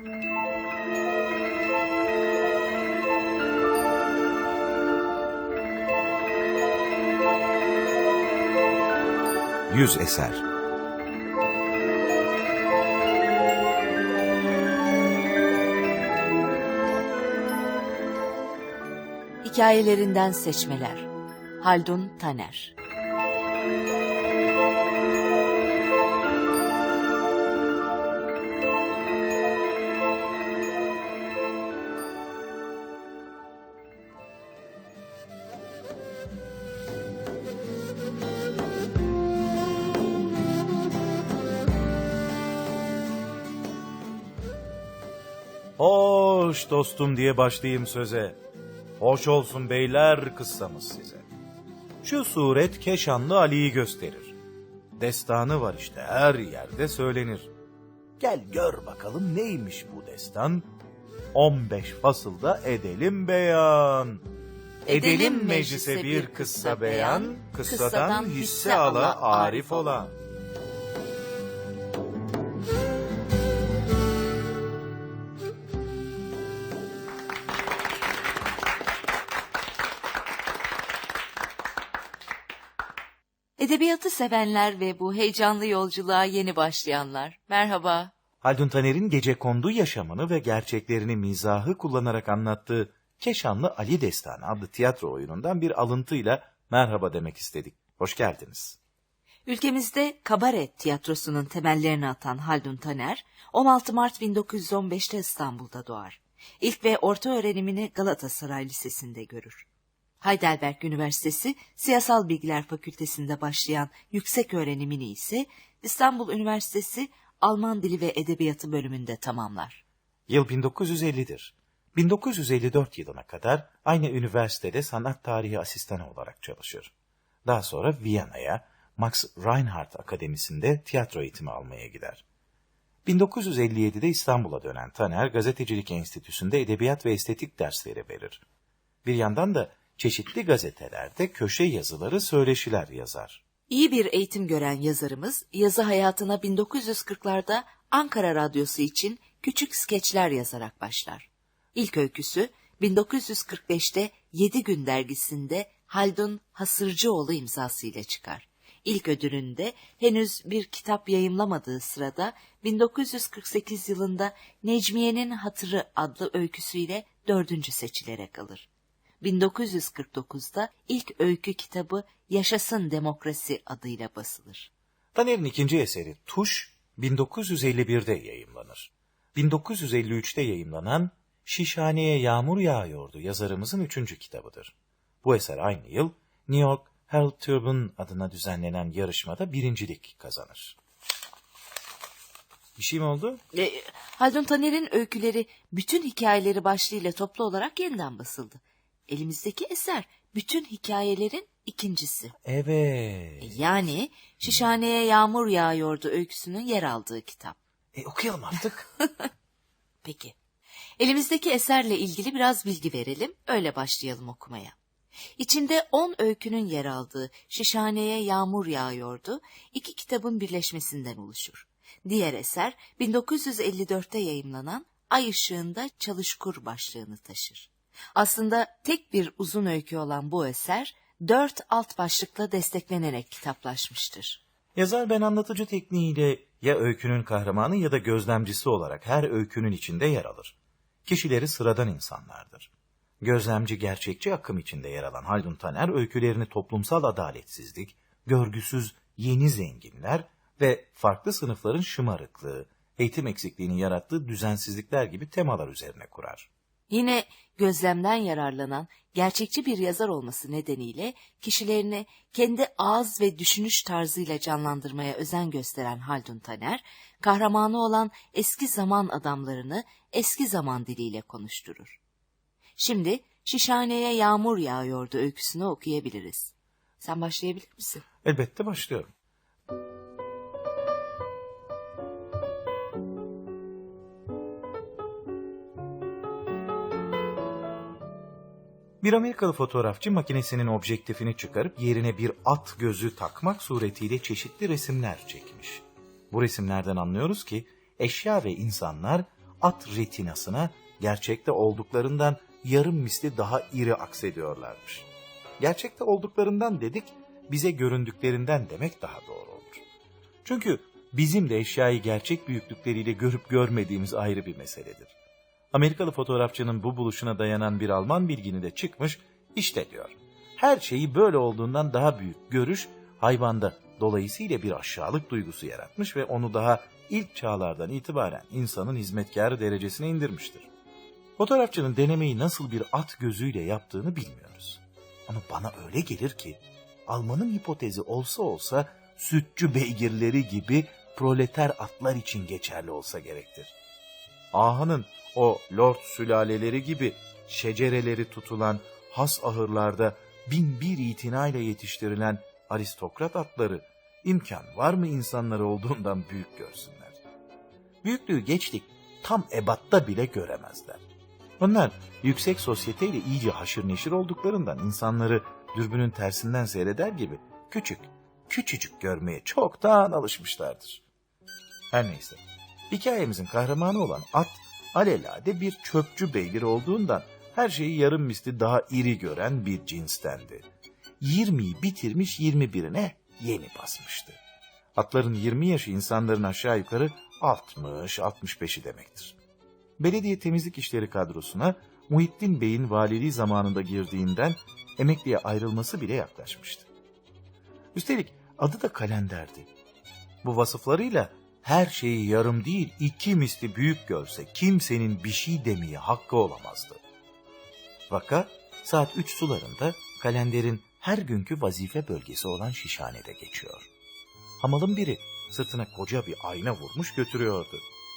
Yüz eser. Hikayelerinden seçmeler. Haldun Taner. Hoş dostum diye başlayayım söze. Hoş olsun beyler kıssamız size. Şu suret Keşanlı Ali'yi gösterir. Destanı var işte her yerde söylenir. Gel gör bakalım neymiş bu destan. 15 fasılda edelim beyan. Edelim meclise bir kıssa beyan, kıssadan hisse ala arif olan. Edebiyatı sevenler ve bu heyecanlı yolculuğa yeni başlayanlar. Merhaba. Haldun Taner'in gece kondu yaşamını ve gerçeklerini mizahı kullanarak anlattığı Keşanlı Ali Destanı adlı tiyatro oyunundan bir alıntıyla merhaba demek istedik. Hoş geldiniz. Ülkemizde kabaret tiyatrosunun temellerini atan Haldun Taner, 16 Mart 1915'te İstanbul'da doğar. İlk ve orta öğrenimini Galatasaray Lisesi'nde görür. Heidelberg Üniversitesi Siyasal Bilgiler Fakültesinde başlayan yüksek öğrenimini ise İstanbul Üniversitesi Alman Dili ve Edebiyatı bölümünde tamamlar. Yıl 1950'dir. 1954 yılına kadar aynı üniversitede sanat tarihi asistanı olarak çalışır. Daha sonra Viyana'ya Max Reinhardt Akademisi'nde tiyatro eğitimi almaya gider. 1957'de İstanbul'a dönen Taner, Gazetecilik Enstitüsü'nde edebiyat ve estetik dersleri verir. Bir yandan da çeşitli gazetelerde köşe yazıları, söyleşiler yazar. İyi bir eğitim gören yazarımız yazı hayatına 1940'larda Ankara Radyosu için küçük skeçler yazarak başlar. İlk öyküsü 1945'te 7 Gün dergisinde Haldun Hasırcıoğlu imzasıyla çıkar. İlk ödülünde henüz bir kitap yayımlamadığı sırada 1948 yılında Necmiye'nin Hatırı adlı öyküsüyle dördüncü seçilere kalır. 1949'da ilk öykü kitabı Yaşasın Demokrasi adıyla basılır. Taner'in ikinci eseri Tuş 1951'de yayımlanır. 1953'te yayımlanan Şişhaneye Yağmur Yağıyordu yazarımızın üçüncü kitabıdır. Bu eser aynı yıl New York Herald Tribune adına düzenlenen yarışmada birincilik kazanır. Bir şey mi oldu? E, Haldun Taner'in öyküleri bütün hikayeleri başlığıyla toplu olarak yeniden basıldı. Elimizdeki eser bütün hikayelerin ikincisi. Evet. E, Yani Şişhaneye Yağmur Yağıyordu öyküsünün yer aldığı kitap. E, okuyalım artık. Peki. Elimizdeki eserle ilgili biraz bilgi verelim, öyle başlayalım okumaya. İçinde on öykünün yer aldığı Şişhaneye Yağmur Yağıyordu, iki kitabın birleşmesinden oluşur. Diğer eser 1954'te yayımlanan Ay Işığında Çalışkur başlığını taşır. Aslında tek bir uzun öykü olan bu eser, dört alt başlıkla desteklenerek kitaplaşmıştır. Yazar ben anlatıcı tekniğiyle ya öykünün kahramanı ya da gözlemcisi olarak her öykünün içinde yer alır. Kişileri sıradan insanlardır. Gözlemci gerçekçi akım içinde yer alan Haldun Taner öykülerini toplumsal adaletsizlik, görgüsüz yeni zenginler ve farklı sınıfların şımarıklığı, eğitim eksikliğinin yarattığı düzensizlikler gibi temalar üzerine kurar. Yine gözlemden yararlanan gerçekçi bir yazar olması nedeniyle kişilerini kendi ağız ve düşünüş tarzıyla canlandırmaya özen gösteren Haldun Taner, kahramanı olan eski zaman adamlarını eski zaman diliyle konuşturur. Şimdi Şişhaneye Yağmur Yağıyordu öyküsünü okuyabiliriz. Sen başlayabilir misin? Elbette başlıyorum. Bir Amerikalı fotoğrafçı makinesinin objektifini çıkarıp yerine bir at gözü takmak suretiyle çeşitli resimler çekmiş. Bu resimlerden anlıyoruz ki eşya ve insanlar at retinasına gerçekte olduklarından yarım misli daha iri aksediyorlarmış. Gerçekte olduklarından dedik, bize göründüklerinden demek daha doğru olur. Çünkü bizim de eşyayı gerçek büyüklükleriyle görüp görmediğimiz ayrı bir meseledir. Amerikalı fotoğrafçının bu buluşuna dayanan bir Alman bilgini de çıkmış, işte diyor. Her şeyi böyle olduğundan daha büyük görüş hayvanda dolayısıyla bir aşağılık duygusu yaratmış ve onu daha ilk çağlardan itibaren insanın hizmetkarı derecesine indirmiştir. Fotoğrafçının denemeyi nasıl bir at gözüyle yaptığını bilmiyoruz. Ama bana öyle gelir ki Alman'ın hipotezi olsa olsa sütçü beygirleri gibi proleter atlar için geçerli olsa gerektir. Aha'nın o lord sülaleleri gibi şecereleri tutulan has ahırlarda bin bir itinayla yetiştirilen aristokrat atları imkan var mı insanları olduğundan büyük görsünler. Büyüklüğü geçtik tam ebatta bile göremezler. Onlar yüksek sosyeteyle iyice haşır neşir olduklarından insanları dürbünün tersinden seyreder gibi küçük, küçücük görmeye çoktan alışmışlardır. Her neyse, hikayemizin kahramanı olan at, alelade bir çöpçü beygir olduğundan her şeyi yarım misli daha iri gören bir cinstendi. 20'yi bitirmiş 21'ine yeni basmıştı. Atların 20 yaşı insanların aşağı yukarı 60-65'i demektir. Belediye temizlik işleri kadrosuna Muhittin Bey'in valiliği zamanında girdiğinden emekliye ayrılması bile yaklaşmıştı. Üstelik adı da kalenderdi. Bu vasıflarıyla her şeyi yarım değil iki misli büyük görse kimsenin bir şey demeye hakkı olamazdı. Vaka saat üç sularında kalenderin her günkü vazife bölgesi olan şişhanede geçiyor. Hamalın biri sırtına koca bir ayna vurmuş götürüyordu.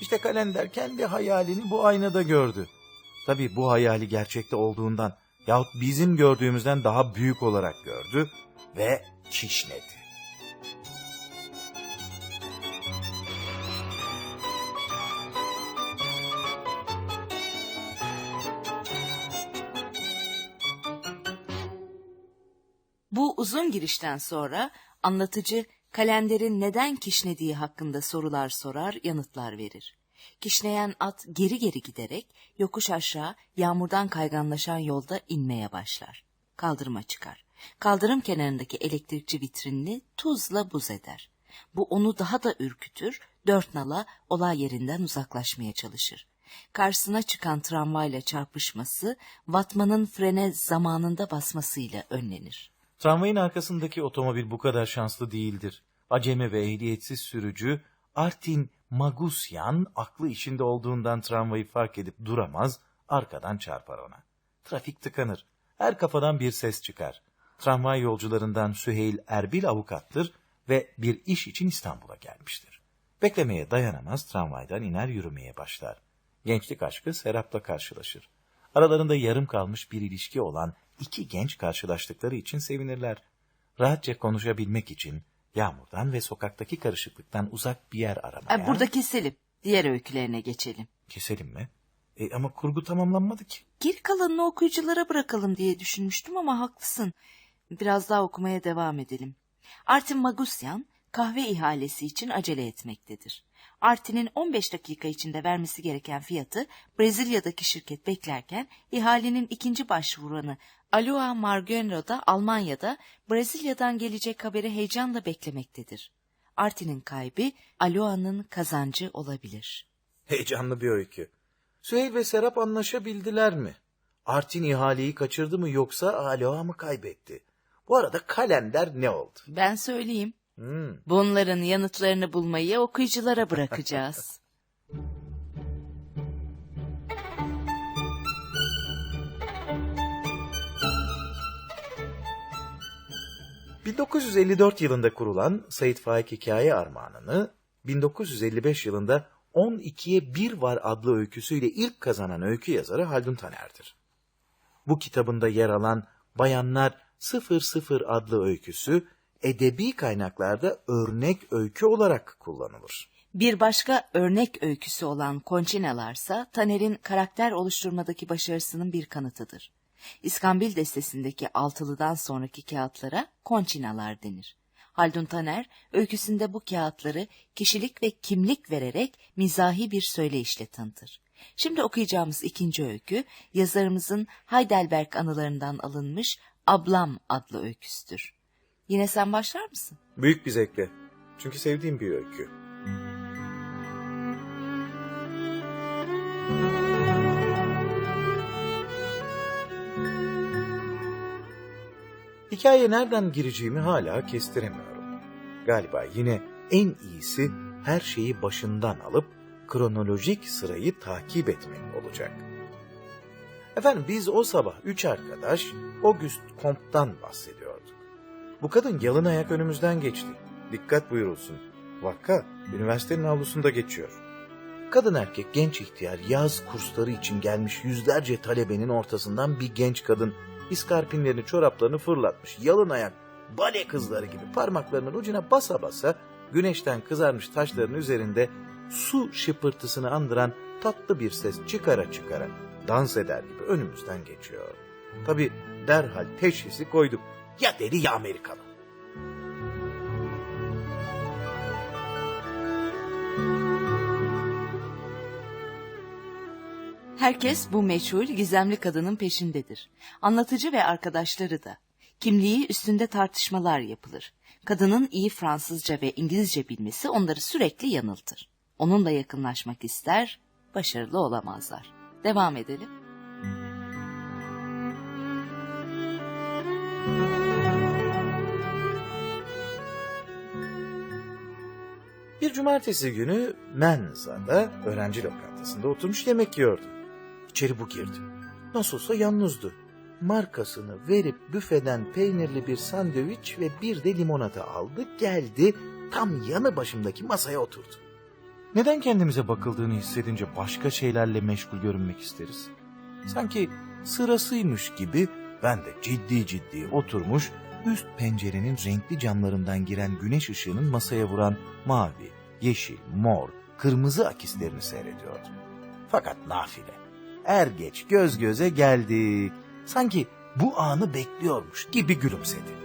İşte kalender kendi hayalini bu aynada gördü. Tabi bu hayali gerçekte olduğundan yahut bizim gördüğümüzden daha büyük olarak gördü ve kişnedi. Bu uzun girişten sonra anlatıcı kalenderin neden kişnediği hakkında sorular sorar, yanıtlar verir. Kişneyen at geri geri giderek yokuş aşağı yağmurdan kayganlaşan yolda inmeye başlar. Kaldırıma çıkar. Kaldırım kenarındaki elektrikçi vitrinini tuzla buz eder. Bu onu daha da ürkütür, dört nala olay yerinden uzaklaşmaya çalışır. Karşısına çıkan tramvayla çarpışması, Vatman'ın frene zamanında basmasıyla önlenir. Tramvayın arkasındaki otomobil bu kadar şanslı değildir. Aceme ve ehliyetsiz sürücü Artin Magusyan aklı içinde olduğundan tramvayı fark edip duramaz, arkadan çarpar ona. Trafik tıkanır. Her kafadan bir ses çıkar. Tramvay yolcularından Süheyl Erbil avukattır ve bir iş için İstanbul'a gelmiştir. Beklemeye dayanamaz tramvaydan iner yürümeye başlar. Gençlik aşkı Serap'la karşılaşır. Aralarında yarım kalmış bir ilişki olan iki genç karşılaştıkları için sevinirler. Rahatça konuşabilmek için yağmurdan ve sokaktaki karışıklıktan uzak bir yer aramaya... E, Burada keselim. Diğer öykülerine geçelim. Keselim mi? E, ama kurgu tamamlanmadı ki. Geri kalanını okuyuculara bırakalım diye düşünmüştüm ama haklısın. Biraz daha okumaya devam edelim. Artin Magusyan kahve ihalesi için acele etmektedir. Artin'in 15 dakika içinde vermesi gereken fiyatı Brezilya'daki şirket beklerken ihalenin ikinci başvuranı Aloha Margönro da Almanya'da Brezilya'dan gelecek haberi heyecanla beklemektedir. Artin'in kaybı Aloha'nın kazancı olabilir. Heyecanlı bir öykü. Süheyl ve Serap anlaşabildiler mi? Artin ihaleyi kaçırdı mı yoksa Aloha mı kaybetti? Bu arada kalender ne oldu? Ben söyleyeyim. Hmm. Bunların yanıtlarını bulmayı okuyuculara bırakacağız. 1954 yılında kurulan Sait Faik Hikaye Armağanı'nı 1955 yılında 12'ye 1 var adlı öyküsüyle ilk kazanan öykü yazarı Haldun Taner'dir. Bu kitabında yer alan Bayanlar 00 adlı öyküsü edebi kaynaklarda örnek öykü olarak kullanılır. Bir başka örnek öyküsü olan Konçinalarsa Taner'in karakter oluşturmadaki başarısının bir kanıtıdır. İskambil destesindeki altılıdan sonraki kağıtlara konçinalar denir. Haldun Taner öyküsünde bu kağıtları kişilik ve kimlik vererek mizahi bir söyleyişle tanıtır. Şimdi okuyacağımız ikinci öykü yazarımızın Heidelberg anılarından alınmış Ablam adlı öyküsüdür. Yine sen başlar mısın? Büyük bir zevkle. Çünkü sevdiğim bir öykü. Hikaye nereden gireceğimi hala kestiremiyorum. Galiba yine en iyisi her şeyi başından alıp kronolojik sırayı takip etmek olacak. Efendim biz o sabah üç arkadaş Auguste Comte'dan bahsediyorduk. Bu kadın yalın ayak önümüzden geçti. Dikkat buyurulsun. Vakka üniversitenin avlusunda geçiyor. Kadın erkek genç ihtiyar yaz kursları için gelmiş yüzlerce talebenin ortasından bir genç kadın iskarpinlerini çoraplarını fırlatmış yalın ayak bale kızları gibi parmaklarının ucuna basa basa güneşten kızarmış taşların üzerinde su şıpırtısını andıran tatlı bir ses çıkara çıkara dans eder gibi önümüzden geçiyor. Tabi derhal teşhisi koyduk. Ya deli ya Amerikalı. Herkes bu meçhul gizemli kadının peşindedir. Anlatıcı ve arkadaşları da. Kimliği üstünde tartışmalar yapılır. Kadının iyi Fransızca ve İngilizce bilmesi onları sürekli yanıltır. Onunla yakınlaşmak ister, başarılı olamazlar. Devam edelim. Cumartesi günü Menza'da öğrenci lokantasında oturmuş yemek yiyordum. İçeri bu girdi. Nasılsa yalnızdı. Markasını verip büfeden peynirli bir sandviç ve bir de limonata aldı geldi tam yanı başımdaki masaya oturdu. Neden kendimize bakıldığını hissedince başka şeylerle meşgul görünmek isteriz? Sanki sırasıymış gibi ben de ciddi ciddi oturmuş üst pencerenin renkli camlarından giren güneş ışığının masaya vuran mavi, yeşil, mor, kırmızı akislerini seyrediyordum. Fakat nafile. Er geç göz göze geldik. Sanki bu anı bekliyormuş gibi gülümsedi.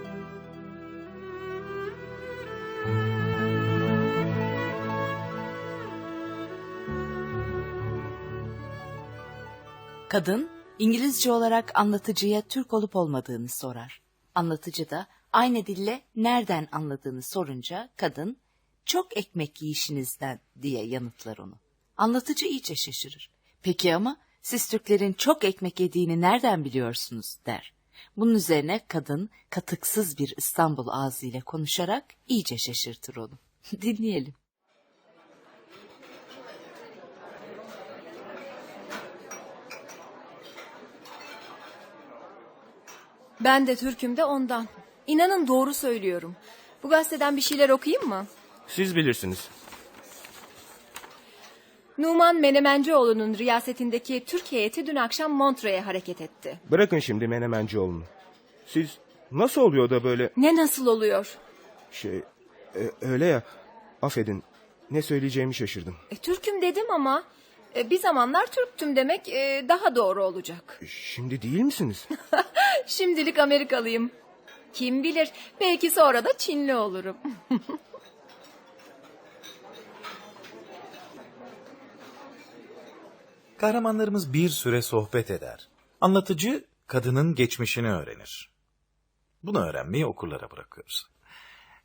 Kadın İngilizce olarak anlatıcıya Türk olup olmadığını sorar. Anlatıcı da aynı dille nereden anladığını sorunca kadın çok ekmek yiyişinizden diye yanıtlar onu. Anlatıcı iyice şaşırır. Peki ama siz Türklerin çok ekmek yediğini nereden biliyorsunuz der. Bunun üzerine kadın katıksız bir İstanbul ağzıyla konuşarak iyice şaşırtır onu. Dinleyelim. Ben de Türk'üm de ondan. İnanın doğru söylüyorum. Bu gazeteden bir şeyler okuyayım mı? Siz bilirsiniz. Numan Menemencioğlu'nun riyasetindeki Türk heyeti dün akşam Montreux'e hareket etti. Bırakın şimdi Menemencioğlu'nu. Siz nasıl oluyor da böyle Ne nasıl oluyor? şey e, öyle ya affedin ne söyleyeceğimi şaşırdım. E, Türk'üm dedim ama e, bir zamanlar Türktüm demek e, daha doğru olacak. Şimdi değil misiniz? Şimdilik Amerikalıyım. Kim bilir belki sonra da Çinli olurum. Kahramanlarımız bir süre sohbet eder. Anlatıcı kadının geçmişini öğrenir. Bunu öğrenmeyi okurlara bırakıyoruz.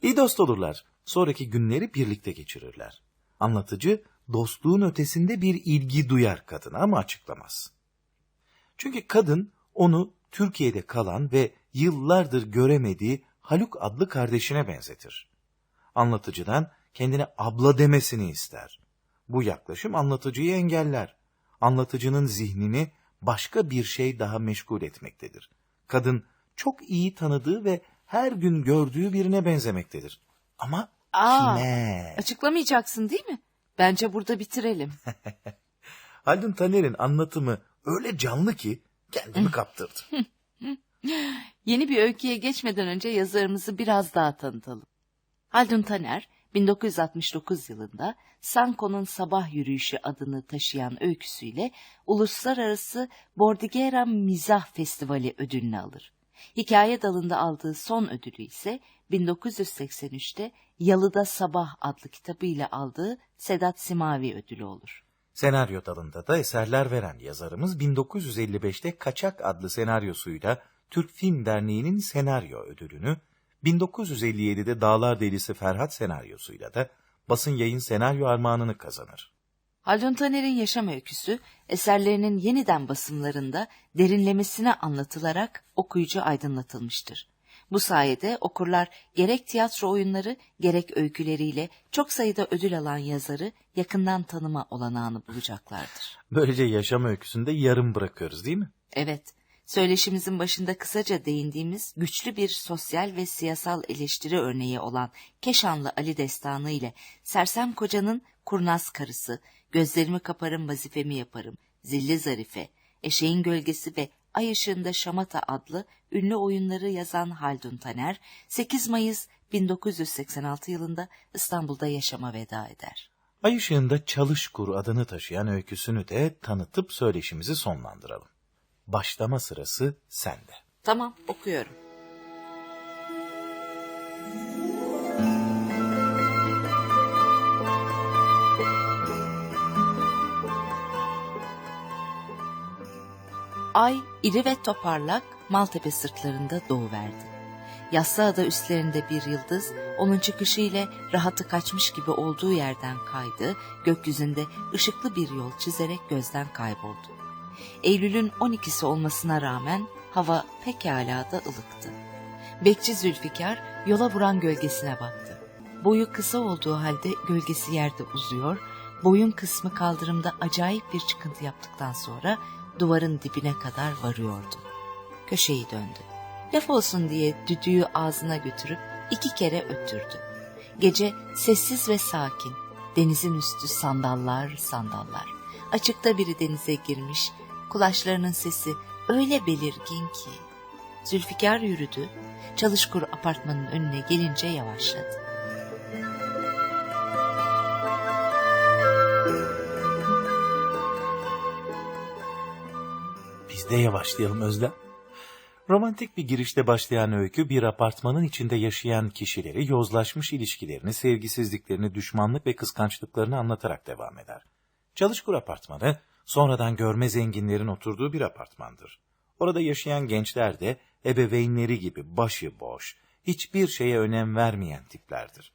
İyi dost olurlar. Sonraki günleri birlikte geçirirler. Anlatıcı dostluğun ötesinde bir ilgi duyar kadına ama açıklamaz. Çünkü kadın onu Türkiye'de kalan ve yıllardır göremediği Haluk adlı kardeşine benzetir. Anlatıcıdan kendine abla demesini ister. Bu yaklaşım anlatıcıyı engeller. Anlatıcının zihnini başka bir şey daha meşgul etmektedir. Kadın çok iyi tanıdığı ve her gün gördüğü birine benzemektedir. Ama Aa, kime? Açıklamayacaksın değil mi? Bence burada bitirelim. Haldun Taner'in anlatımı öyle canlı ki kendimi kaptırdı. Yeni bir öyküye geçmeden önce yazarımızı biraz daha tanıtalım. Haldun Taner, 1969 yılında Sanko'nun Sabah Yürüyüşü adını taşıyan öyküsüyle Uluslararası Bordighera Mizah Festivali ödülünü alır. Hikaye dalında aldığı son ödülü ise 1983'te Yalıda Sabah adlı kitabıyla aldığı Sedat Simavi ödülü olur. Senaryo dalında da eserler veren yazarımız 1955'te Kaçak adlı senaryosuyla Türk Film Derneği'nin senaryo ödülünü, 1957'de Dağlar Delisi Ferhat senaryosuyla da basın yayın senaryo armağanını kazanır. Haldun Taner'in yaşam öyküsü eserlerinin yeniden basımlarında derinlemesine anlatılarak okuyucu aydınlatılmıştır. Bu sayede okurlar gerek tiyatro oyunları gerek öyküleriyle çok sayıda ödül alan yazarı yakından tanıma olanağını bulacaklardır. Böylece yaşam öyküsünde yarım bırakıyoruz değil mi? Evet, söyleşimizin başında kısaca değindiğimiz güçlü bir sosyal ve siyasal eleştiri örneği olan Keşanlı Ali Destanı ile Sersem Koca'nın Kurnaz Karısı, Gözlerimi Kaparım Vazifemi Yaparım, Zilli Zarife, Eşeğin Gölgesi ve Ay Işığında Şamata adlı ünlü oyunları yazan Haldun Taner, 8 Mayıs 1986 yılında İstanbul'da yaşama veda eder. Ay ışığında Çalış Kur adını taşıyan öyküsünü de tanıtıp söyleşimizi sonlandıralım. Başlama sırası sende. Tamam, okuyorum. Ay iri ve toparlak Maltepe sırtlarında doğuverdi. Yassıada üstlerinde bir yıldız onun çıkışıyla rahatı kaçmış gibi olduğu yerden kaydı, gökyüzünde ışıklı bir yol çizerek gözden kayboldu. Eylül'ün 12'si olmasına rağmen hava pekala da ılıktı. Bekçi Zülfikar yola vuran gölgesine baktı. Boyu kısa olduğu halde gölgesi yerde uzuyor, boyun kısmı kaldırımda acayip bir çıkıntı yaptıktan sonra duvarın dibine kadar varıyordu. Köşeyi döndü. Laf olsun diye düdüğü ağzına götürüp iki kere öttürdü. Gece sessiz ve sakin, denizin üstü sandallar sandallar. Açıkta biri denize girmiş, kulaçlarının sesi öyle belirgin ki. Zülfikar yürüdü, çalışkur apartmanın önüne gelince yavaşladı. Biz de yavaşlayalım Özlem. Romantik bir girişte başlayan öykü bir apartmanın içinde yaşayan kişileri yozlaşmış ilişkilerini, sevgisizliklerini, düşmanlık ve kıskançlıklarını anlatarak devam eder. Çalışkur apartmanı sonradan görme zenginlerin oturduğu bir apartmandır. Orada yaşayan gençler de ebeveynleri gibi başıboş, hiçbir şeye önem vermeyen tiplerdir.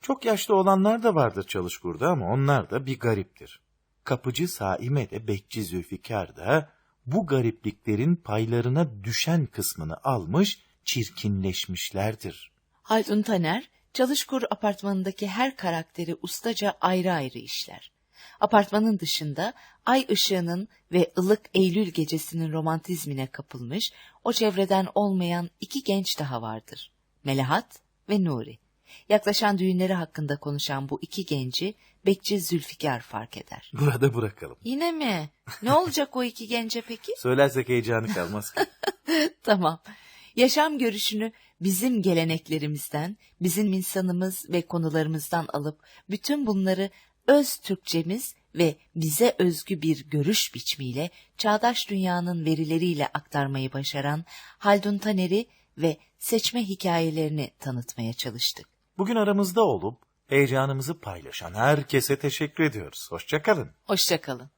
Çok yaşlı olanlar da vardır Çalışkur'da ama onlar da bir gariptir. Kapıcı Saime de Bekçi Zülfikar da bu garipliklerin paylarına düşen kısmını almış, çirkinleşmişlerdir. Haldun Taner, Çalışkur apartmanındaki her karakteri ustaca ayrı ayrı işler. Apartmanın dışında ay ışığının ve ılık Eylül gecesinin romantizmine kapılmış, o çevreden olmayan iki genç daha vardır. Melahat ve Nuri. Yaklaşan düğünleri hakkında konuşan bu iki genci Bekçi Zülfikar fark eder. Burada bırakalım. Yine mi? Ne olacak o iki gence peki? Söylersek heyecanı kalmaz ki. Tamam. Yaşam görüşünü bizim geleneklerimizden, bizim insanımız ve konularımızdan alıp bütün bunları öz Türkçemiz ve bize özgü bir görüş biçimiyle çağdaş dünyanın verileriyle aktarmayı başaran Haldun Taner'i ve seçme hikayelerini tanıtmaya çalıştık. Bugün aramızda olup heyecanımızı paylaşan herkese teşekkür ediyoruz. Hoşçakalın. Hoşçakalın.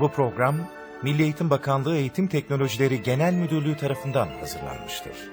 Bu program Milli Eğitim Bakanlığı Eğitim Teknolojileri Genel Müdürlüğü tarafından hazırlanmıştır.